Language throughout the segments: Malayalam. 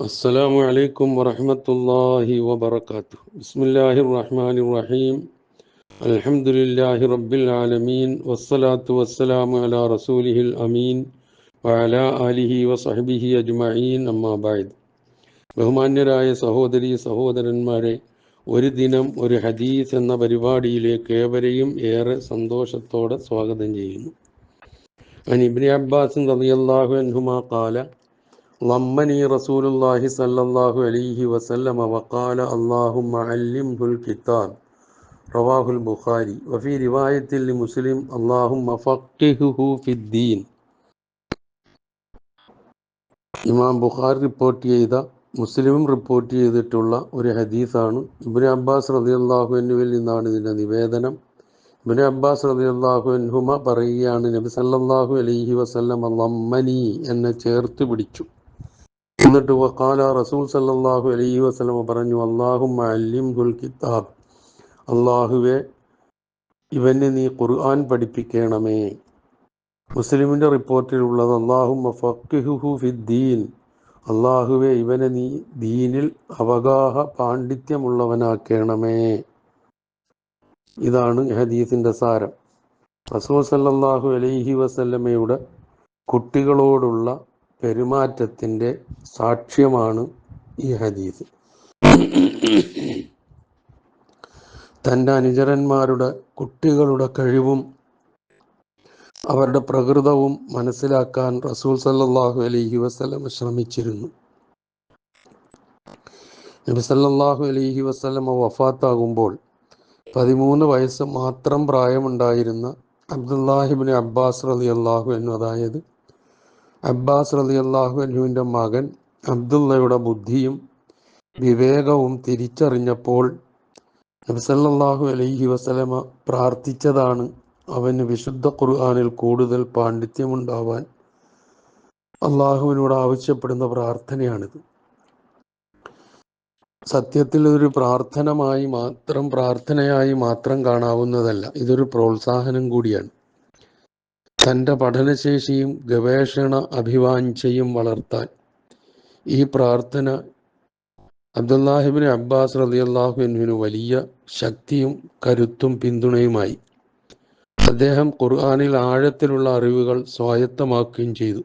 السلام عليكم ورحمة الله وبركاته بسم الله الرحمن الرحيم الحمد لله رب العالمين والصلاة والسلام على رسوله الأمين وعلى آله وصحبه أجمعين أما بعد ബഹുമാന്യരായ സഹോദരി സഹോദരന്മാരെ ഒരു ദിനം ഒരു ഹദീസ് എന്ന പരിപാടിയിലേക്ക് ഏവരെയും ഏറെ സന്തോഷത്തോടെ സ്വാഗതം ചെയ്യുന്നു عن ابن عباس رضي الله عنهما قال ضمني رسول الله صلى الله عليه وسلم وقال اللهم علمه الكتاب رواه البخاري وفي رواية لمسلم اللهم فقهه في الدين ഇമാം ബുഖാരി റിപ്പോർട്ട് ചെയ്ത മുസ്ലിമും റിപ്പോർട്ട് ചെയ്തിട്ടുള്ള ഒരു ഹദീസാണ് ഇബ്നു അബ്ബാസ് റളിയല്ലാഹു അൻഹുവിൽ നിന്നാണ് ഇതിൻ്റെ നിവേദനം ഇബ്നു അബ്ബാസ് റളിയല്ലാഹു അൻഹുമ പറയുകയാണ് നബി സല്ലല്ലാഹു അലൈഹി വസല്ലം ലമ്മനി എന്നെ ചേർത്ത് പിടിച്ചു എന്നിട്ട് വക്കാല റസൂൽ സല്ലാഹു അലൈഹി വസ്ലമ പറഞ്ഞു അല്ലാഹുമ്മ അല്ലിംഹുൽ കിതാബ്. അള്ളാഹുവെ ഇവന് നീ ഖുർആൻ പഠിപ്പിക്കണമേ. മുസ്ലിമിന്റെ റിപ്പോർട്ടിലുള്ളത് അള്ളാഹും ഫഖിഹുഹു ഫിദ്ദീൻ അള്ളാഹുവെ ഇവനെ നീ ദീനിൽ അവഗാഹ പാണ്ഡിത്യമുള്ളവനാക്കണമേ. ഇതാണ് ഹദീസിന്റെ സാരം. റസൂൽ സല്ലാഹു അലൈഹി വസല്ലമയുടെ കുട്ടികളോടുള്ള പെരുമാറ്റത്തിന്റെ സാക്ഷ്യമാണ് ഈ ഹദീസ്. തന്റെ അനുചരന്മാരുടെ കുട്ടികളുടെ കഴിവും അവരുടെ പ്രകൃതവും മനസ്സിലാക്കാൻ റസൂൽ സല്ലാഹു അലൈഹി വസ്ലം ശ്രമിച്ചിരുന്നു. നബി സല്ലാഹു അലൈഹി വസ്ലമ വഫാത്താകുമ്പോൾ പതിമൂന്ന് വയസ്സ് മാത്രം പ്രായമുണ്ടായിരുന്ന അബ്ദുല്ലാഹിബിൻ അബ്ബാസ് റലി അള്ളാഹു എന്നു അതായത് അബ്ബാസ് റലി അള്ളാഹു അല്ലുവിന്റെ മകൻ അബ്ദുള്ളയുടെ ബുദ്ധിയും വിവേകവും തിരിച്ചറിഞ്ഞപ്പോൾ നബ്സല്ലാഹു അലൈഹി വസലമ പ്രാർത്ഥിച്ചതാണ് അവന് വിശുദ്ധ ഖുർആാനിൽ കൂടുതൽ പാണ്ഡിത്യമുണ്ടാവാൻ. അള്ളാഹുവിനോട് ആവശ്യപ്പെടുന്ന പ്രാർത്ഥനയാണിത്. സത്യത്തിൽ ഒരു പ്രാർത്ഥനമായി മാത്രം പ്രാർത്ഥനയായി മാത്രം കാണാവുന്നതല്ല ഇതൊരു പ്രോത്സാഹനം കൂടിയാണ്. തന്റെ പഠനശേഷിയും ഗവേഷണ അഭിവാഞ്ചയും വളർത്താൻ ഈ പ്രാർത്ഥന അബ്ദുല്ലാഹിബിൻ അബ്ബാസ് റലിയല്ലാഹുവിന് വലിയ ശക്തിയും കരുത്തും പിന്തുണയുമായി അദ്ദേഹം ഖുർആാനിൽ ആഴത്തിലുള്ള അറിവുകൾ സ്വായത്തമാക്കുകയും ചെയ്തു.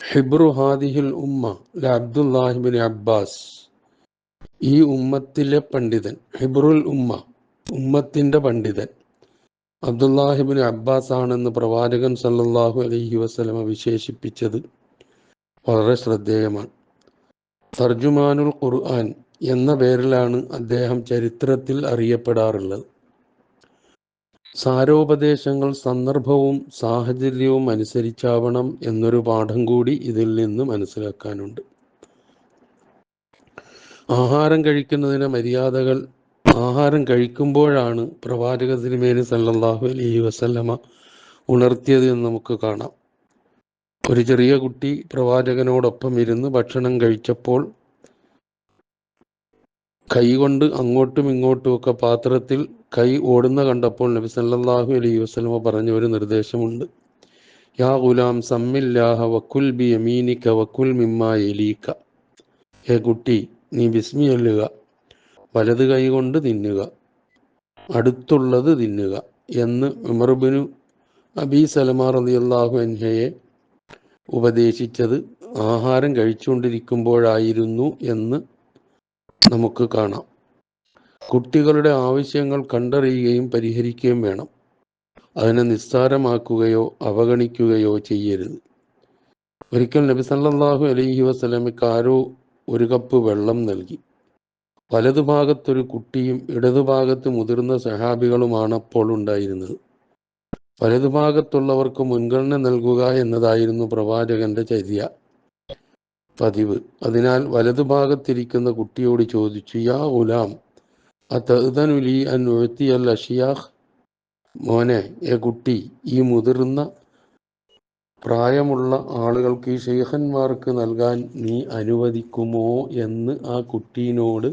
ഹിബ്രു ഹാദിഹിൽ ഉമ്മ അബ്ദുല്ലാഹിബിൻ അബ്ബാസ്. ഈ ഉമ്മത്തിലെ പണ്ഡിതൻ ഹിബ്രുൽ ഉമ്മ ഉമ്മത്തിന്റെ പണ്ഡിതൻ. അബ്ദുല്ലാഹിബിൻ അബ്ബാസ് ആണെന്ന് പ്രവാചകൻ സല്ലല്ലാഹു അലൈഹി വസല്ലമ വിശേഷിപ്പിച്ചത് വളരെ ശ്രദ്ധേയമാണ്. തർജുമാനുൽ ഖുർആൻ എന്ന പേരിലാണ് അദ്ദേഹം ചരിത്രത്തിൽ അറിയപ്പെടാറുള്ളത്. സാരോപദേശങ്ങൾ സന്ദർഭവും സാഹചര്യവും അനുസരിച്ചാവണം എന്നൊരു പാഠം കൂടി ഇതിൽ നിന്ന് മനസ്സിലാക്കാനുണ്ട്. ആഹാരം കഴിക്കുന്നതിന് മര്യാദകൾ ആഹാരം കഴിക്കുമ്പോഴാണ് പ്രവാചക തിരുമേനി സല്ലല്ലാഹു അലൈഹി വസല്ലമ ഉണർത്തിയത് എന്ന് നമുക്ക് കാണാം. ഒരു ചെറിയ കുട്ടി പ്രവാചകനോടൊപ്പം ഇരുന്ന് ഭക്ഷണം കഴിച്ചപ്പോൾ കൈകൊണ്ട് അങ്ങോട്ടും ഇങ്ങോട്ടും ഒക്കെ പാത്രത്തിൽ കൈ ഓടുന്ന കണ്ടപ്പോൾ നബി സല്ലല്ലാഹു അലൈഹി വസല്ലമ പറഞ്ഞ ഒരു നിർദ്ദേശമുണ്ട്. യാ ഗുലാം സമ്മില്ലാഹ വക്കുൽ ബി യമീനിക വക്കുൽ മിമ്മ എലീക്ക ഏ കുട്ടി നീ ചൊല്ലുക വലത് കൈ കൊണ്ട് തിന്നുക അടുത്തുള്ളത് തിന്നുക എന്ന് ഉമർബിനു അബി സലമാ റളിയല്ലാഹു അൻഹയെ ഉപദേശിച്ചത് ആഹാരം കഴിച്ചുകൊണ്ടിരിക്കുമ്പോഴായിരുന്നു എന്ന് നമുക്ക് കാണാം. കുട്ടികളുടെ ആവശ്യങ്ങൾ കണ്ടറിയുകയും പരിഹരിക്കുകയും വേണം. അതിനെ നിസ്സാരമാക്കുകയോ അവഗണിക്കുകയോ ചെയ്യരുത്. ഒരിക്കൽ നബി സല്ലല്ലാഹു അലൈഹി വസ്ലമിക്ക് ആരോ ഒരു കപ്പ് വെള്ളം നൽകി. വലതുഭാഗത്തൊരു കുട്ടിയും ഇടതുഭാഗത്ത് മുതിർന്ന സഹാബികളുമാണ് അപ്പോൾ ഉണ്ടായിരുന്നത്. വലതുഭാഗത്തുള്ളവർക്ക് മുൻഗണന നൽകുക എന്നതായിരുന്നു പ്രവാചകന്റെ ചര്യ. പതിവ്. അതിനാൽ വലതുഭാഗത്തിരിക്കുന്ന കുട്ടിയോട് ചോദിച്ചു യാ ഗുലാം അതനുലി അൻ ഉഴത്തിയൽ അഷിയാഹ്? മോനെ എ കുട്ടി ഈ മുതിർന്ന പ്രായമുള്ള ആളുകൾക്ക് ഈ ഷെയ്ഖന്മാർക്ക് നൽകാൻ നീ അനുവദിക്കുമോ? എന്ന് ആ കുട്ടീനോട്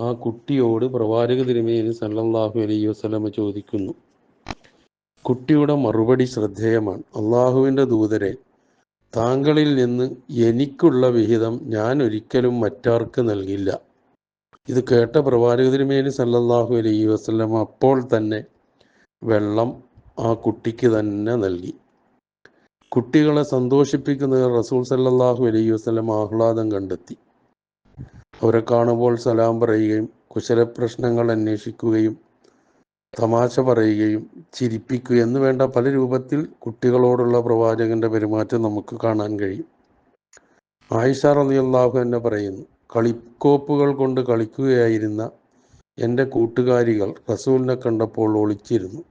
ആ കുട്ടിയോട് പ്രവാചക തിരുമേനി സല്ലല്ലാഹു അലൈഹി വസല്ലമ ചോദിക്കുന്നു. കുട്ടിയുടെ മറുപടി ശ്രദ്ധേയമാണ്. അള്ളാഹുവിന്റെ ദൂതരെ താങ്കളിൽ നിന്ന് എനിക്കുള്ള വിഹിതം ഞാൻ ഒരിക്കലും മറ്റാർക്ക് നൽകില്ല. ഇത് കേട്ട പ്രവാചക തിരുമേനി സല്ലല്ലാഹു അലൈഹി വസല്ലം അപ്പോൾ തന്നെ വെള്ളം ആ കുട്ടിക്ക് തന്നെ നൽകി. കുട്ടികളെ സന്തോഷിപ്പിക്കുന്ന റസൂൽ സല്ലല്ലാഹു അലൈഹി വസല്ലം ആഹ്ലാദം കണ്ടെത്തി. അവരെ കാണുമ്പോൾ സലാം പറയുകയും കുശലപ്രശ്നങ്ങൾ അന്വേഷിക്കുകയും തമാശ പറയുകയും ചിരിപ്പിക്കുകയും എന്ന് വേണ്ട പല രൂപത്തിൽ കുട്ടികളോടുള്ള പ്രവാചകന്റെ പെരുമാറ്റം നമുക്ക് കാണാൻ കഴിയും. ആയിഷ റളിയല്ലാഹു എന്നെ പറയുന്നു കളിക്കോപ്പുകൾ കൊണ്ട് കളിക്കുകയായിരുന്ന എന്റെ കൂട്ടുകാരികൾ റസൂലിനെ കണ്ടപ്പോൾ ഒളിച്ചിരുന്നു.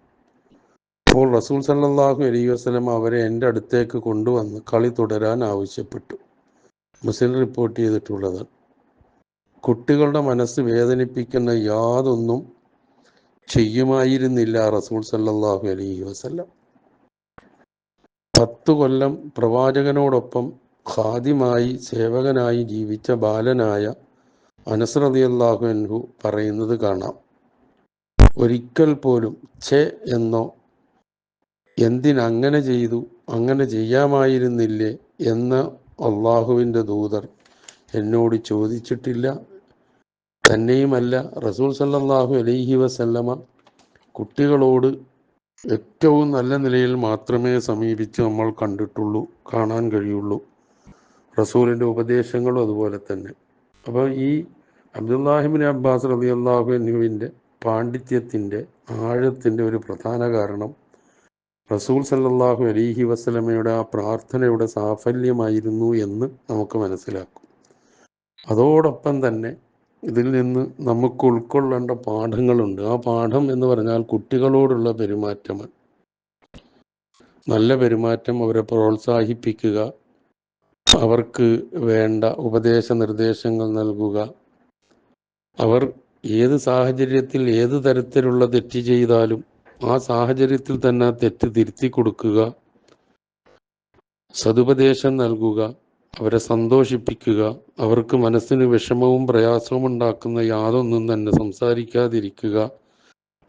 അപ്പോൾ റസൂൽ സല്ലാഹു അലൈഹി വസ്ലം അവരെ എന്റെ അടുത്തേക്ക് കൊണ്ടുവന്ന് കളി തുടരാൻ ആവശ്യപ്പെട്ടു. മുസ്ലിം റിപ്പോർട്ട് ചെയ്തിട്ടുള്ളത് കുട്ടികളുടെ മനസ്സ് വേദനിപ്പിക്കുന്ന യാതൊന്നും ചെയ്യുമായിരുന്നില്ല റസൂൽ സല്ലാഹു അലൈഹി വസല്ലം. പത്തു കൊല്ലം പ്രവാചകനോടൊപ്പം ഖാദിമായി സേവകനായി ജീവിച്ച ബാലനായ അനസ്രതി അള്ളാഹു അൻഹു പറയുന്നത് കാണാം. ഒരിക്കൽ പോലും ചെ എന്നോ എന്തിനങ്ങനെ ചെയ്തു അങ്ങനെ ചെയ്യാമായിരുന്നില്ലേ എന്ന് അള്ളാഹുവിന്റെ ദൂതർ എന്നോട് ചോദിച്ചിട്ടില്ല. തന്നെയുമല്ല റസൂൽ സല്ലാഹു അലൈഹി വസല്ലമ കുട്ടികളോട് ഏറ്റവും നല്ല നിലയിൽ മാത്രമേ സമീപിച്ച് നമ്മൾ കണ്ടിട്ടുള്ളൂ കാണാൻ കഴിയുള്ളൂ. റസൂലിന്റെ ഉപദേശങ്ങളും അതുപോലെ തന്നെ. അപ്പോൾ ഈ അബ്ദുല്ലാഹിബിൻ അബ്ബാസ് റബി അള്ളാഹു എന്നിവിന്റെ പാണ്ഡിത്യത്തിന്റെ ആഴത്തിന്റെ ഒരു പ്രധാന കാരണം റസൂൽ സല്ലാഹു അലീഹി വസ്ലമയുടെ ആ പ്രാർത്ഥനയുടെ സാഫല്യമായിരുന്നു എന്ന് നമുക്ക് മനസ്സിലാക്കും. അതോടൊപ്പം തന്നെ ഇതിൽ നിന്ന് നമുക്ക് ഉൾക്കൊള്ളേണ്ട പാഠങ്ങളുണ്ട്. ആ പാഠം എന്ന് പറഞ്ഞാൽ കുട്ടികളോടുള്ള പെരുമാറ്റമാണ് നല്ല പെരുമാറ്റം അവരെ പ്രോത്സാഹിപ്പിക്കുക. അവർക്ക് വേണ്ട ഉപദേശ നിർദ്ദേശങ്ങൾ നൽകുക. അവർ ഏത് സാഹചര്യത്തിൽ ഏത് തരത്തിലുള്ള തെറ്റ് ചെയ്താലും ആ സാഹചര്യത്തിൽ തന്നെ തെറ്റ് തിരുത്തി കൊടുക്കുക. സതുപദേശം നൽകുക. അവരെ സന്തോഷിപ്പിക്കുക. അവർക്ക് മനസ്സിന് വിഷമവും പ്രയാസവും ഉണ്ടാക്കുന്ന യാതൊന്നും തന്നെ സംസാരിക്കാതിരിക്കുക.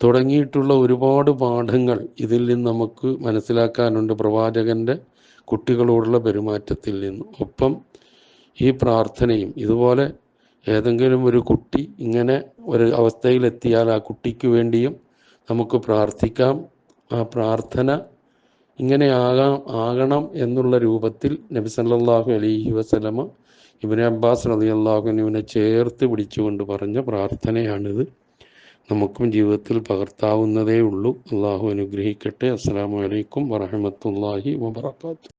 തുടങ്ങിയിട്ടുള്ള ഒരുപാട് പാഠങ്ങൾ ഇതിൽ നിന്ന് നമുക്ക് മനസ്സിലാക്കാനുണ്ട് പ്രവാചകന്റെ കുട്ടികളോടുള്ള പെരുമാറ്റത്തിൽ നിന്ന്. ഒപ്പം ഈ പ്രാർത്ഥനയും ഇതുപോലെ ഏതെങ്കിലും ഒരു കുട്ടി ഇങ്ങനെ ഒരു അവസ്ഥയിലെത്തിയാൽ ആ കുട്ടിക്ക് വേണ്ടിയും നമുക്ക് പ്രാർത്ഥിക്കാം. ആ പ്രാർത്ഥന ഇങ്ങനെ ആകാം ആകണം എന്നുള്ള രൂപത്തിൽ നബി സല്ലാഹു അലൈഹി വസല്ലമ ഇബ്നു അബ്ബാസ് അലി അള്ളാഹുനുവിനെ ചേർത്ത് പിടിച്ചുകൊണ്ട് പറഞ്ഞ പ്രാർത്ഥനയാണിത്. നമുക്കും ജീവിതത്തിൽ പകർത്താവുന്നതേ ഉള്ളൂ. അള്ളാഹു അനുഗ്രഹിക്കട്ടെ. അസ്സാം വലൈക്കും വറഹമത്തുള്ളാഹി വബറകാതുഹു.